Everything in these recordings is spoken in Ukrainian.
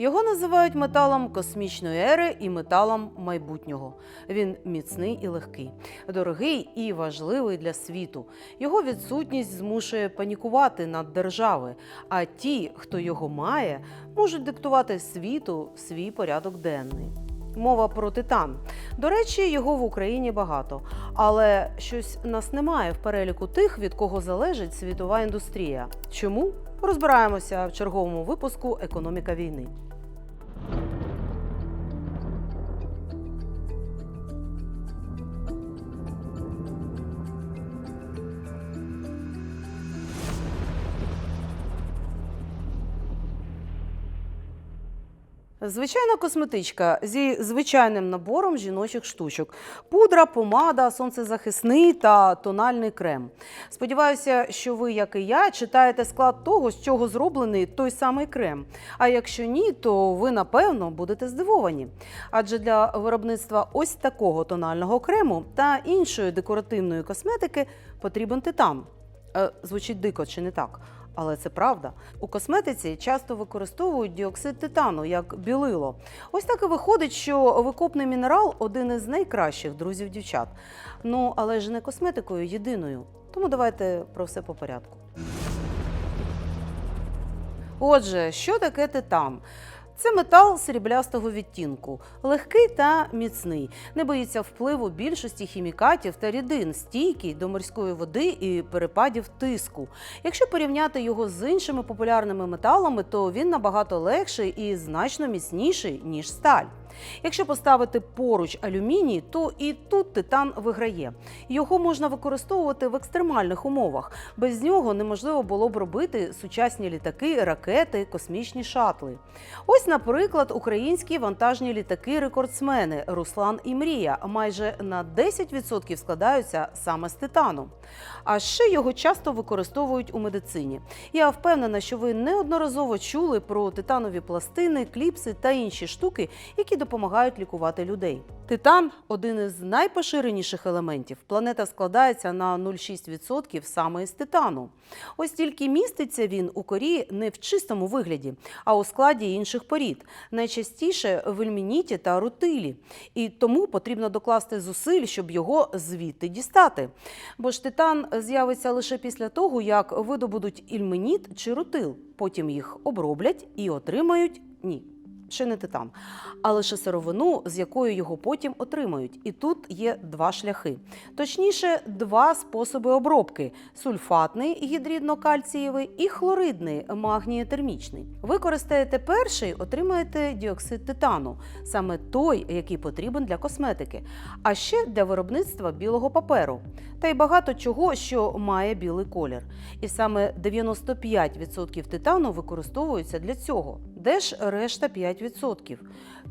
Його називають металом космічної ери і металом майбутнього. Він міцний і легкий, дорогий і важливий для світу. Його відсутність змушує панікувати над держави. А ті, хто його має, можуть диктувати світу свій порядок денний. Мова про титан. До речі, його в Україні багато, але щось нас немає в переліку тих, від кого залежить світова індустрія. Чому? Розбираємося в черговому випуску Економіка війни. Звичайна косметичка зі звичайним набором жіночих штучок: пудра, помада, сонцезахисний та тональний крем. Сподіваюся, що ви, як і я, читаєте склад того, з чого зроблений той самий крем. А якщо ні, то ви напевно будете здивовані. Адже для виробництва ось такого тонального крему та іншої декоративної косметики потрібен титан. Е, звучить дико, чи не так? Але це правда. У косметиці часто використовують діоксид титану як білило. Ось так і виходить, що викопний мінерал один із найкращих друзів дівчат. Ну але ж не косметикою єдиною. Тому давайте про все по порядку. Отже, що таке титан? Це метал сріблястого відтінку, легкий та міцний, не боїться впливу більшості хімікатів та рідин, стійкий до морської води і перепадів тиску. Якщо порівняти його з іншими популярними металами, то він набагато легший і значно міцніший ніж сталь. Якщо поставити поруч алюміній, то і тут титан виграє. Його можна використовувати в екстремальних умовах. Без нього неможливо було б робити сучасні літаки, ракети, космічні шатли. Ось, наприклад, українські вантажні літаки-рекордсмени Руслан і Мрія майже на 10% складаються саме з титану. А ще його часто використовують у медицині. Я впевнена, що ви неодноразово чули про титанові пластини, кліпси та інші штуки, які допомагають лікувати людей. Титан один із найпоширеніших елементів. Планета складається на 0,6% саме із титану. Ось тільки міститься він у корі не в чистому вигляді, а у складі інших порід, найчастіше в ельмініті та рутилі. І тому потрібно докласти зусиль, щоб його звідти дістати. Бо ж титан з'явиться лише після того, як видобудуть ільменіт чи рутил. Потім їх оброблять і отримають ні. Ще не титан, а лише сировину, з якою його потім отримають. І тут є два шляхи. Точніше, два способи обробки: сульфатний гідридно-кальцієвий і хлоридний магнієтермічний. Використаєте перший, отримаєте діоксид титану, саме той, який потрібен для косметики, а ще для виробництва білого паперу. Та й багато чого, що має білий колір. І саме 95% титану використовуються для цього. Де ж решта 5%?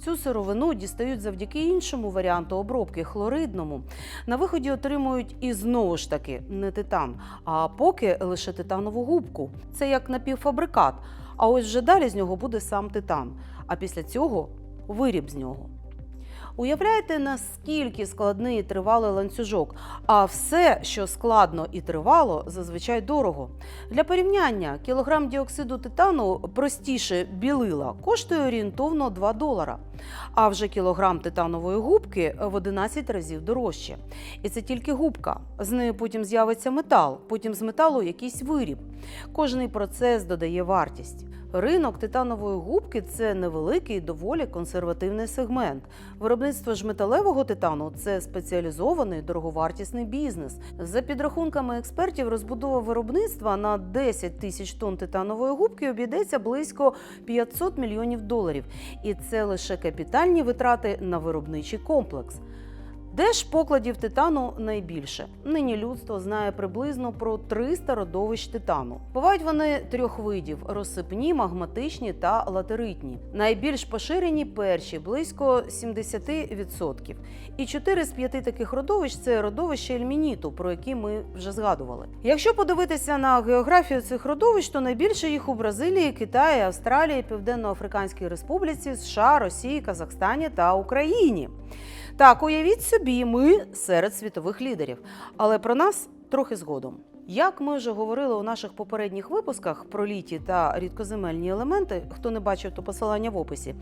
Цю сировину дістають завдяки іншому варіанту обробки хлоридному. На виході отримують і знову ж таки не титан, а поки лише титанову губку. Це як напівфабрикат. А ось вже далі з нього буде сам титан. А після цього виріб з нього. Уявляєте, наскільки складний і тривалий ланцюжок, а все, що складно і тривало, зазвичай дорого. Для порівняння, кілограм діоксиду титану простіше білила коштує орієнтовно 2 долара, а вже кілограм титанової губки в 11 разів дорожче. І це тільки губка. З нею потім з'явиться метал, потім з металу якийсь виріб. Кожний процес додає вартість. Ринок титанової губки це невеликий, доволі консервативний сегмент. Виробництво ж металевого титану це спеціалізований дороговартісний бізнес. За підрахунками експертів, розбудова виробництва на 10 тисяч тонн титанової губки обійдеться близько 500 мільйонів доларів. І це лише капітальні витрати на виробничий комплекс. Де ж покладів титану найбільше? Нині людство знає приблизно про 300 родовищ титану. Бувають вони трьох видів: розсипні, магматичні та латеритні. Найбільш поширені перші близько 70%. І 4 з 5 таких родовищ це родовище ельмініту, про які ми вже згадували. Якщо подивитися на географію цих родовищ, то найбільше їх у Бразилії, Китаї, Австралії, Південно-Африканській Республіці, США, Росії, Казахстані та Україні. Так, уявіть собі, ми серед світових лідерів, але про нас трохи згодом. Як ми вже говорили у наших попередніх випусках про літі та рідкоземельні елементи, хто не бачив, то посилання в описі,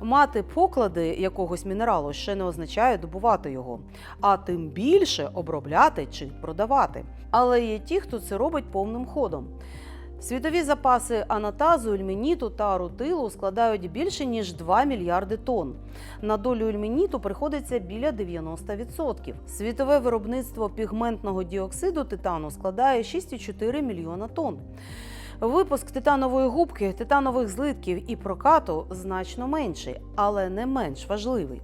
мати поклади якогось мінералу ще не означає добувати його, а тим більше обробляти чи продавати. Але є ті, хто це робить повним ходом. Світові запаси анатазу, ельмініту та рутилу складають більше ніж 2 мільярди тонн. На долю ельмініту приходиться біля 90%. Світове виробництво пігментного діоксиду титану складає 6,4 мільйона тонн. Випуск титанової губки, титанових злитків і прокату значно менший, але не менш важливий.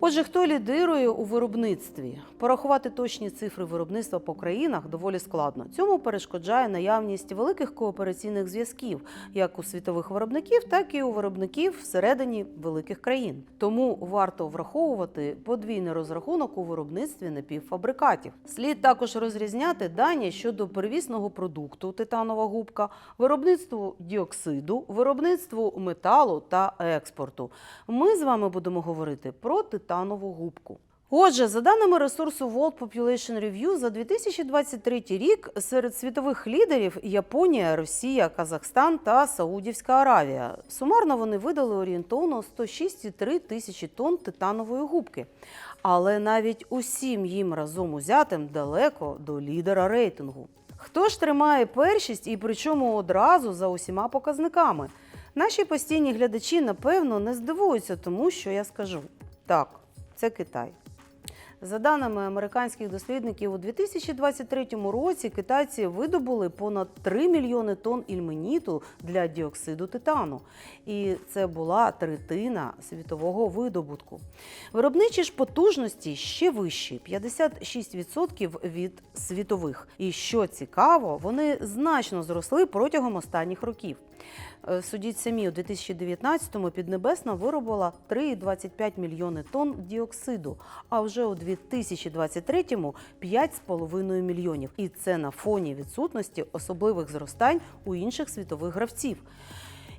Отже, хто лідирує у виробництві? Порахувати точні цифри виробництва по країнах доволі складно. Цьому перешкоджає наявність великих коопераційних зв'язків, як у світових виробників, так і у виробників всередині великих країн. Тому варто враховувати подвійний розрахунок у виробництві напівфабрикатів. Слід також розрізняти дані щодо первісного продукту титанова губка, виробництву діоксиду, виробництву металу та експорту. Ми з вами будемо говорити про титанову губку. Отже, за даними ресурсу World Population Review, за 2023 рік серед світових лідерів Японія, Росія, Казахстан та Саудівська Аравія. Сумарно вони видали орієнтовно 106,3 тисячі тонн титанової губки. Але навіть усім їм разом узятим далеко до лідера рейтингу. Хто ж тримає першість і причому одразу за усіма показниками? Наші постійні глядачі, напевно, не здивуються тому, що я скажу. Так, це Китай. За даними американських дослідників, у 2023 році китайці видобули понад 3 мільйони тонн ільменіту для діоксиду титану. І це була третина світового видобутку. Виробничі ж потужності ще вищі 56% від світових. І що цікаво, вони значно зросли протягом останніх років. Е, Судіть самі, у 2019-му Піднебесна виробила 3,25 мільйони тонн діоксиду, а вже у 2023-му 5,5 мільйонів. І це на фоні відсутності особливих зростань у інших світових гравців.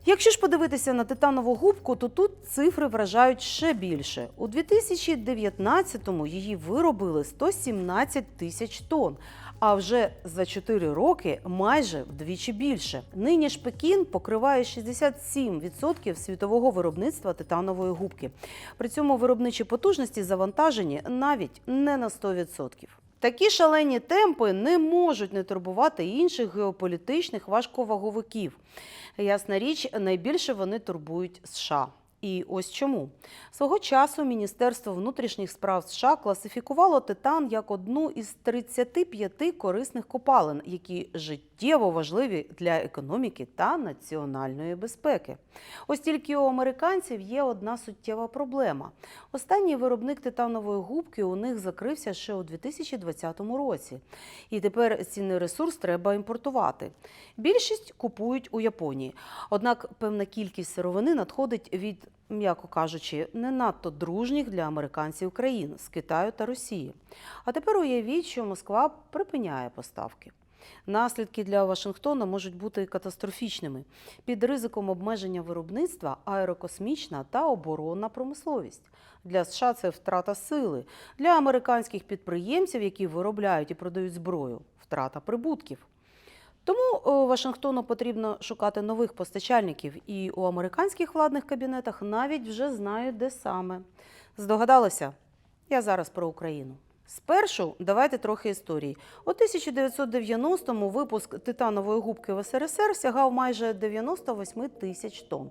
Якщо ж подивитися на титанову губку, то тут цифри вражають ще більше. У 2019-му її виробили 117 тисяч тонн, а вже за 4 роки майже вдвічі більше. Нині ж Пекін покриває 67% світового виробництва титанової губки. При цьому виробничі потужності завантажені навіть не на 100%. Такі шалені темпи не можуть не турбувати інших геополітичних важковаговиків. Ясна річ, найбільше вони турбують США. І ось чому. Свого часу Міністерство внутрішніх справ США класифікувало титан як одну із 35 корисних копалин, які життєво важливі для економіки та національної безпеки. Ось тільки у американців є одна суттєва проблема. Останній виробник титанової губки у них закрився ще у 2020 році. І тепер цінний ресурс треба імпортувати. Більшість купують у Японії. Однак певна кількість сировини надходить від, м'яко кажучи, не надто дружніх для американців країн з Китаю та Росії. А тепер уявіть, що Москва припиняє поставки. Наслідки для Вашингтона можуть бути катастрофічними. Під ризиком обмеження виробництва аерокосмічна та оборонна промисловість. Для США це втрата сили. Для американських підприємців, які виробляють і продають зброю, втрата прибутків. Тому Вашингтону потрібно шукати нових постачальників, і у американських владних кабінетах навіть вже знають, де саме. Здогадалося? Я зараз про Україну. Спершу давайте трохи історії. У 1990-му випуск титанової губки в СРСР сягав майже 98 тисяч тонн.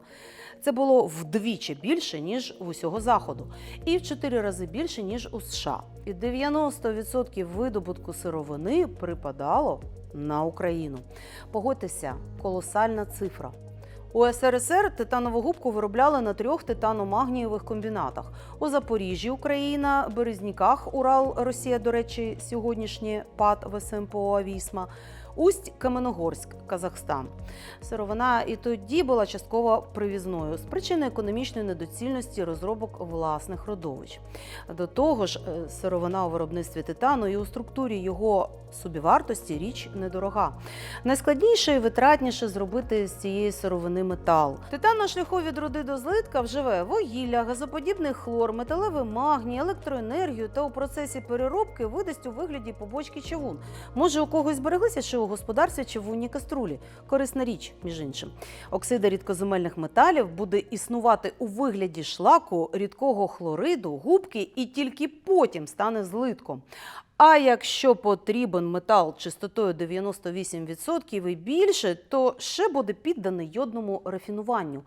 Це було вдвічі більше, ніж в усього заходу, і в чотири рази більше, ніж у США. І 90% видобутку сировини припадало на Україну. Погодьтеся, колосальна цифра. У СРСР титанову губку виробляли на трьох титаномагнієвих комбінатах: у Запоріжжі, Україна, Березніках, Урал, Росія, до речі, сьогоднішнє ПАД ВСМПО «Авісма», Усть Каменогорськ, Казахстан. Сировина і тоді була частково привізною з причини економічної недоцільності розробок власних родовищ. До того ж, е, сировина у виробництві титану і у структурі його собівартості річ недорога. Найскладніше і витратніше зробити з цієї сировини метал. Титан на шляху від руди до злитка вживе вугілля, газоподібний хлор, металевий магній, електроенергію та у процесі переробки видасть у вигляді побочки чавун. Може, у когось збереглися ще у господарстві чавунні каструлі. Корисна річ, між іншим. Оксида рідкоземельних металів буде існувати у вигляді шлаку, рідкого хлориду, губки і тільки потім стане злитком. А якщо потрібен метал чистотою 98% і більше, то ще буде підданий йодному рафінуванню.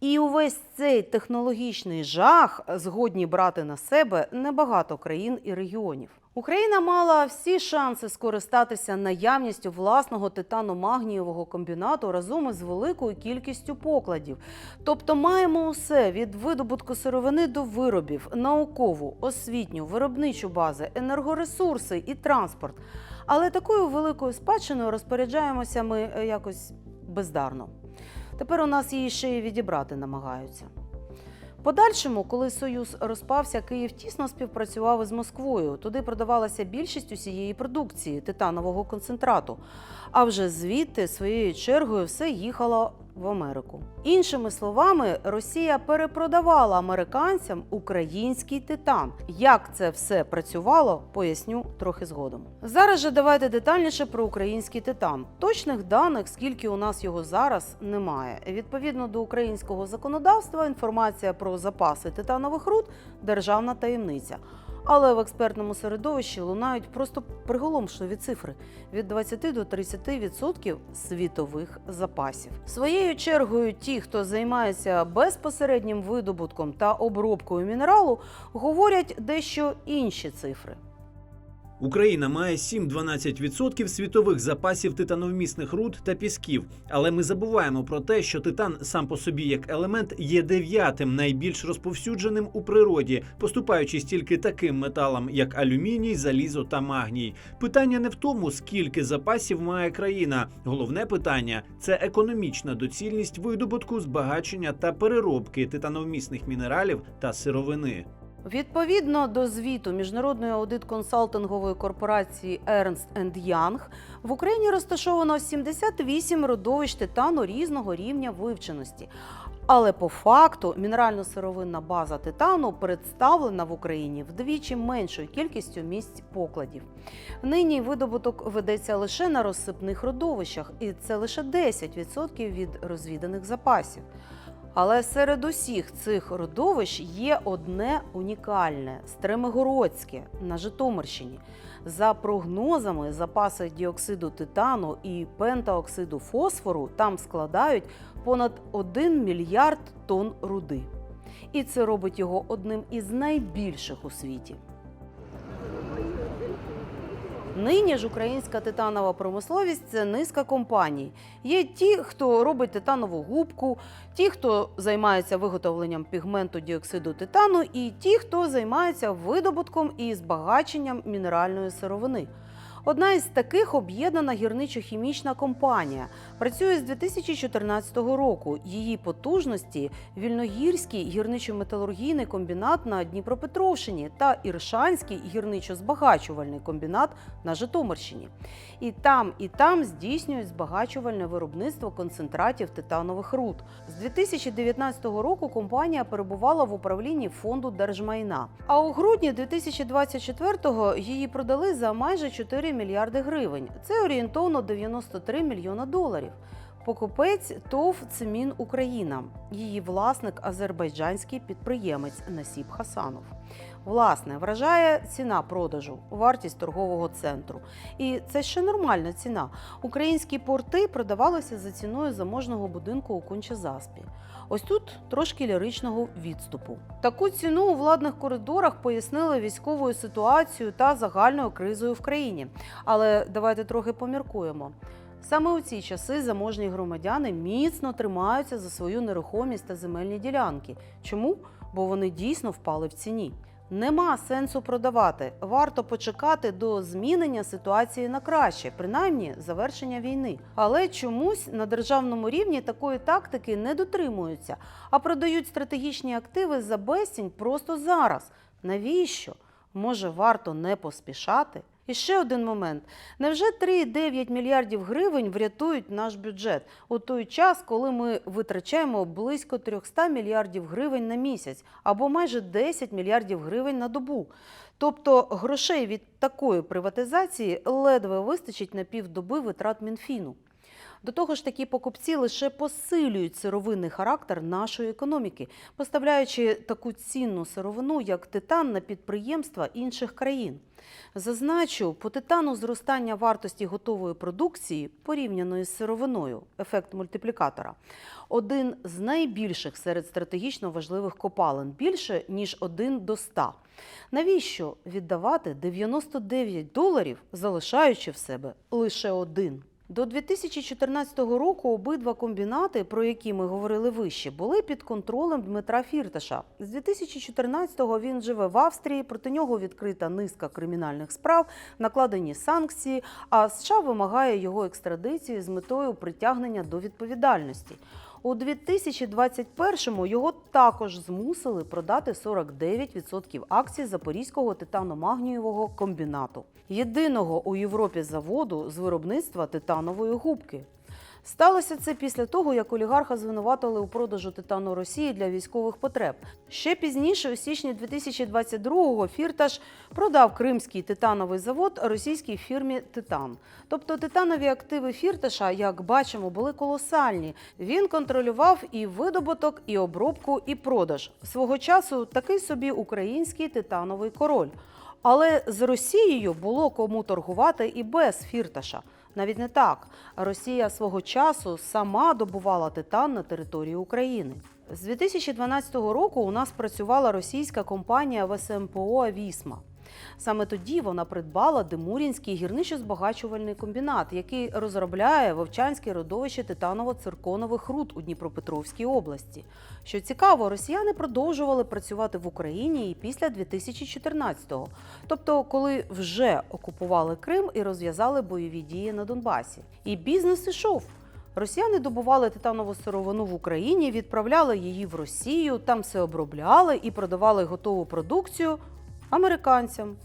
І увесь цей технологічний жах згодні брати на себе небагато країн і регіонів. Україна мала всі шанси скористатися наявністю власного титано-магнієвого комбінату разом із великою кількістю покладів. Тобто маємо усе від видобутку сировини до виробів, наукову, освітню, виробничу бази, енергоресурси і транспорт. Але такою великою спадщиною розпоряджаємося ми е, якось бездарно. Тепер у нас її ще й відібрати намагаються. Подальшому, коли Союз розпався, Київ тісно співпрацював із Москвою. Туди продавалася більшість усієї продукції титанового концентрату. А вже звідти своєю чергою все їхало в Америку. Іншими словами, Росія перепродавала американцям український титан. Як це все працювало, поясню трохи згодом. Зараз же давайте детальніше про український титан. Точних даних, скільки у нас його зараз, немає. Відповідно до українського законодавства, інформація про запаси титанових руд державна таємниця. Але в експертному середовищі лунають просто приголомшливі цифри від 20 до 30% світових запасів. Своєю чергою, ті, хто займається безпосереднім видобутком та обробкою мінералу, говорять дещо інші цифри. Україна має 7-12% світових запасів титановмісних руд та пісків, але ми забуваємо про те, що титан сам по собі як елемент є дев'ятим найбільш розповсюдженим у природі, поступаючись тільки таким металам, як алюміній, залізо та магній. Питання не в тому, скільки запасів має країна. Головне питання це економічна доцільність видобутку, збагачення та переробки титановмісних мінералів та сировини. Відповідно до звіту міжнародної аудит-консалтингової корпорації Ernst Young, в Україні розташовано 78 родовищ титану різного рівня вивченості. Але по факту мінерально-сировинна база титану представлена в Україні вдвічі меншою кількістю місць покладів. Нині видобуток ведеться лише на розсипних родовищах, і це лише 10% від розвіданих запасів. Але серед усіх цих родовищ є одне унікальне Стремигородське на Житомирщині. За прогнозами, запаси діоксиду титану і пентаоксиду фосфору там складають понад 1 мільярд тонн руди. І це робить його одним із найбільших у світі. Нині ж українська титанова промисловість це низка компаній. Є ті, хто робить титанову губку, ті, хто займається виготовленням пігменту діоксиду титану, і ті, хто займається видобутком і збагаченням мінеральної сировини. Одна із таких об'єднана гірничо-хімічна компанія. Працює з 2014 року. Її потужності Вільногірський гірничо-металургійний комбінат на Дніпропетровщині та Іршанський гірничо-збагачувальний комбінат на Житомирщині. І там, і там здійснюють збагачувальне виробництво концентратів титанових руд. З 2019 року компанія перебувала в управлінні фонду держмайна. А у грудні 2024-го її продали за майже 4 мільярди гривень. Це орієнтовно 93 мільйона доларів. Покупець ТОВ Цемін Україна. Її власник азербайджанський підприємець Насіб Хасанов. Власне, вражає ціна продажу, вартість торгового центру. І це ще нормальна ціна. Українські порти продавалися за ціною заможного будинку у Кончазаспі. Ось тут трошки ліричного відступу. Таку ціну у владних коридорах пояснили військовою ситуацією та загальною кризою в країні. Але давайте трохи поміркуємо. Саме у ці часи заможні громадяни міцно тримаються за свою нерухомість та земельні ділянки. Чому? Бо вони дійсно впали в ціні. Нема сенсу продавати. Варто почекати до змінення ситуації на краще, принаймні завершення війни. Але чомусь на державному рівні такої тактики не дотримуються, а продають стратегічні активи за безцінь просто зараз. Навіщо? Може, варто не поспішати? І ще один момент: невже 3,9 мільярдів гривень врятують наш бюджет у той час, коли ми витрачаємо близько 300 мільярдів гривень на місяць або майже 10 мільярдів гривень на добу? Тобто грошей від такої приватизації ледве вистачить на півдоби витрат Мінфіну. До того ж, такі покупці лише посилюють сировинний характер нашої економіки, поставляючи таку цінну сировину, як титан, на підприємства інших країн. Зазначу, по титану зростання вартості готової продукції порівняно з сировиною, ефект мультиплікатора, один з найбільших серед стратегічно важливих копалин, більше ніж один до 100. Навіщо віддавати 99 доларів, залишаючи в себе лише один? До 2014 року обидва комбінати, про які ми говорили вище, були під контролем Дмитра Фірташа. З 2014-го він живе в Австрії, проти нього відкрита низка кримінальних справ, накладені санкції, а США вимагає його екстрадиції з метою притягнення до відповідальності. У 2021-му його також змусили продати 49% акцій Запорізького титаномагнієвого комбінату, єдиного у Європі заводу з виробництва титанової губки. Сталося це після того, як олігарха звинуватили у продажу титану Росії для військових потреб. Ще пізніше, у січні 2022-го, Фірташ продав кримський титановий завод російській фірмі Титан. Тобто титанові активи Фірташа, як бачимо, були колосальні. Він контролював і видобуток, і обробку, і продаж. Свого часу такий собі український титановий король. Але з Росією було кому торгувати і без Фірташа. Навіть не так. Росія свого часу сама добувала титан на території України. З 2012 року у нас працювала російська компанія ВСМПО Вісма. Саме тоді вона придбала Демурінський гірничо-збагачувальний комбінат, який розробляє вовчанське родовище титаново-цирконових руд у Дніпропетровській області. Що цікаво, росіяни продовжували працювати в Україні і після 2014-го, тобто коли вже окупували Крим і розв'язали бойові дії на Донбасі. І бізнес ішов. Росіяни добували титанову сировину в Україні, відправляли її в Росію, там все обробляли і продавали готову продукцію американцям.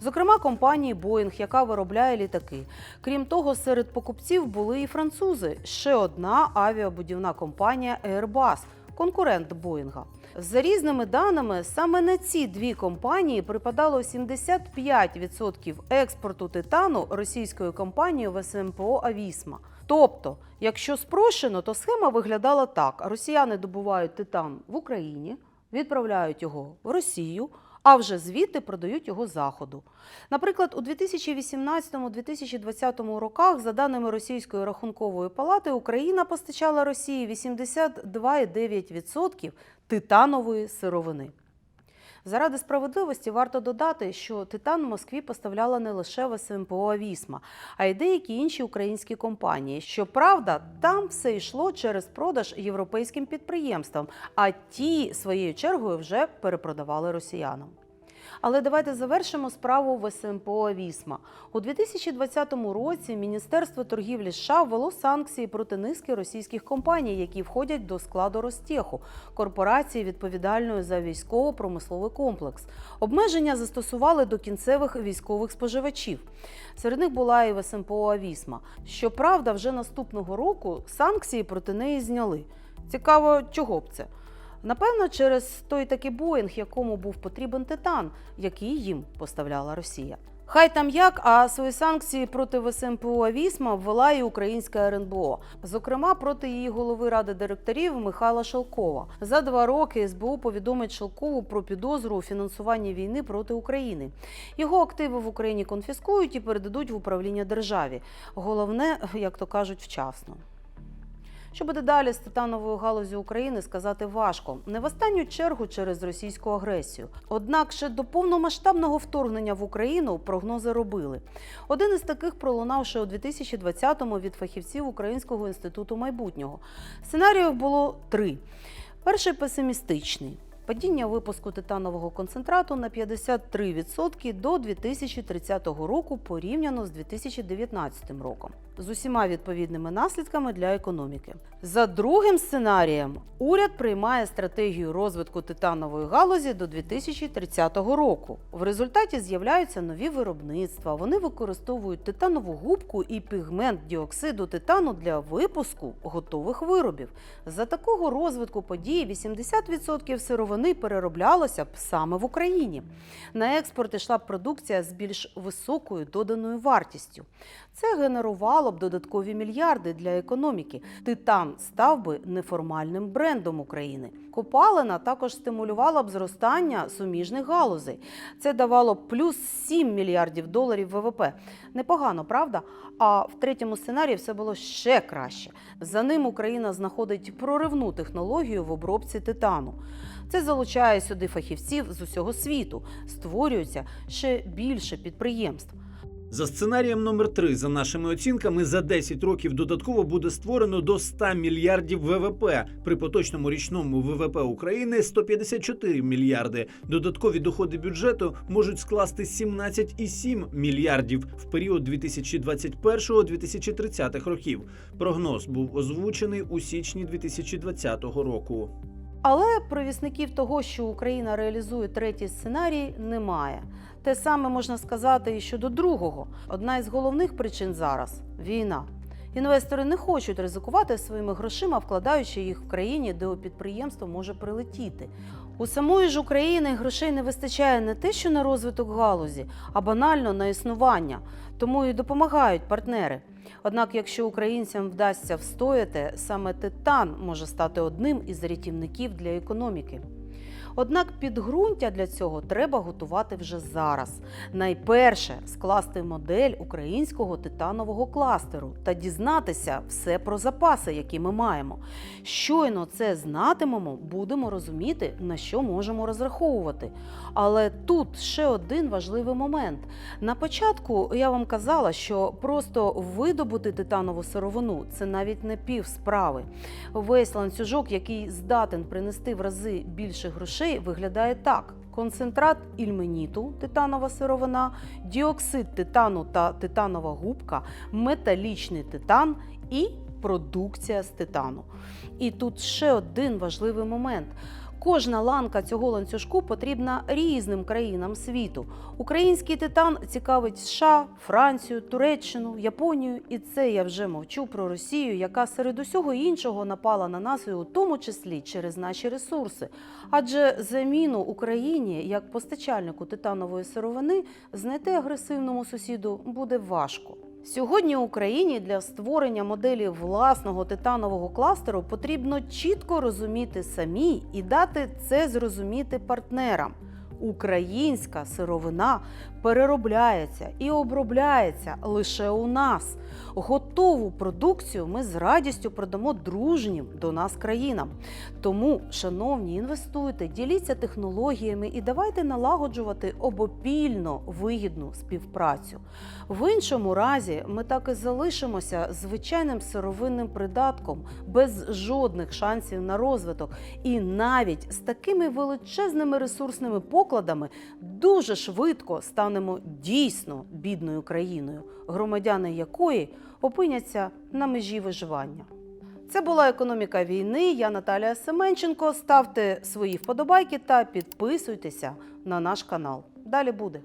Зокрема, компанії Boeing, яка виробляє літаки. Крім того, серед покупців були і французи. Ще одна авіабудівна компанія Airbus, конкурент Боїнга. За різними даними, саме на ці дві компанії припадало 75% експорту титану російською компанією ВСМПО Авісма. Тобто, якщо спрощено, то схема виглядала так: росіяни добувають титан в Україні, відправляють його в Росію. А вже звідти продають його заходу. Наприклад, у 2018-2020 роках, за даними Російської рахункової палати, Україна постачала Росії 82,9% титанової сировини. Заради справедливості варто додати, що титан Москві поставляла не лише в СМПО Вісма, а й деякі інші українські компанії. Щоправда, там все йшло через продаж європейським підприємствам, а ті своєю чергою вже перепродавали росіянам. Але давайте завершимо справу в СМПО Вісма. У 2020 році Міністерство торгівлі США ввело санкції проти низки російських компаній, які входять до складу Ростеху, корпорації відповідальної за військово-промисловий комплекс. Обмеження застосували до кінцевих військових споживачів. Серед них була і в СМПО Вісма. Щоправда, вже наступного року санкції проти неї зняли. Цікаво, чого б це? Напевно, через той таки Боїнг, якому був потрібен титан, який їм поставляла Росія. Хай там як, а свої санкції проти ВСМПО Вісма ввела і українська РНБО, зокрема проти її голови ради директорів Михайла Шелкова. За два роки СБУ повідомить Шелкову про підозру у фінансуванні війни проти України. Його активи в Україні конфіскують і передадуть в управління державі. Головне, як то кажуть, вчасно. Що буде далі з титановою галузю України, сказати важко. Не в останню чергу через російську агресію. Однак ще до повномасштабного вторгнення в Україну прогнози робили. Один із таких пролунав ще у 2020-му від фахівців Українського інституту майбутнього. Сценаріїв було три. Перший песимістичний. Падіння випуску титанового концентрату на 53% до 2030 року порівняно з 2019 роком, з усіма відповідними наслідками для економіки. За другим сценарієм, уряд приймає стратегію розвитку титанової галузі до 2030 року. В результаті з'являються нові виробництва. Вони використовують титанову губку і пігмент діоксиду титану для випуску готових виробів. За такого розвитку події 80% сировини перероблялося б саме в Україні. На експорт йшла б продукція з більш високою доданою вартістю. Це генерувало б додаткові мільярди для економіки. Титан став би неформальним брендом України. Копалина також стимулювала б зростання суміжних галузей. Це давало б плюс 7 мільярдів доларів ВВП. Непогано, правда? А в третьому сценарії все було ще краще. За ним Україна знаходить проривну технологію в обробці титану. Це залучає сюди фахівців з усього світу, створюється ще більше підприємств. За сценарієм номер 3 за нашими оцінками, за 10 років додатково буде створено до 100 мільярдів ВВП. При поточному річному ВВП України 154 мільярди. Додаткові доходи бюджету можуть скласти 17,7 мільярдів в період 2021-2030 років. Прогноз був озвучений у січні 2020 року. Але провісників того, що Україна реалізує третій сценарій, немає. Те саме можна сказати і щодо другого. Одна із головних причин зараз війна. Інвестори не хочуть ризикувати своїми грошима, вкладаючи їх в країні, де у підприємство може прилетіти. У самої ж України грошей не вистачає не те, що на розвиток галузі, а банально на існування. Тому і допомагають партнери. Однак, якщо українцям вдасться встояти, саме титан може стати одним із рятівників для економіки. Однак підґрунтя для цього треба готувати вже зараз. Найперше скласти модель українського титанового кластеру та дізнатися все про запаси, які ми маємо. Щойно це знатимемо, будемо розуміти, на що можемо розраховувати. Але тут ще один важливий момент. На початку я вам казала, що просто видобути титанову сировину це навіть не пів справи. Весь ланцюжок, який здатен принести в рази більше грошей, виглядає так: концентрат ільменіту, титанова сировина, діоксид титану та титанова губка, металічний титан і продукція з титану. І тут ще один важливий момент. Кожна ланка цього ланцюжку потрібна різним країнам світу. Український титан цікавить США, Францію, Туреччину, Японію, і це я вже мовчу про Росію, яка серед усього іншого напала на нас, і у тому числі через наші ресурси. Адже заміну Україні як постачальнику титанової сировини знайти агресивному сусіду буде важко. Сьогодні Україні для створення моделі власного титанового кластеру потрібно чітко розуміти самі і дати це зрозуміти партнерам. Українська сировина переробляється і обробляється лише у нас. Готову продукцію ми з радістю продамо дружнім до нас країнам. Тому, шановні, інвестуйте, діліться технологіями і давайте налагоджувати обопільно вигідну співпрацю. В іншому разі ми так і залишимося звичайним сировинним придатком без жодних шансів на розвиток. І навіть з такими величезними ресурсними покладами дуже швидко станемо дійсно бідною країною, громадяни якої опиняться на межі виживання. Це була економіка війни. Я Наталія Семенченко. Ставте свої вподобайки та підписуйтеся на наш канал. Далі буде.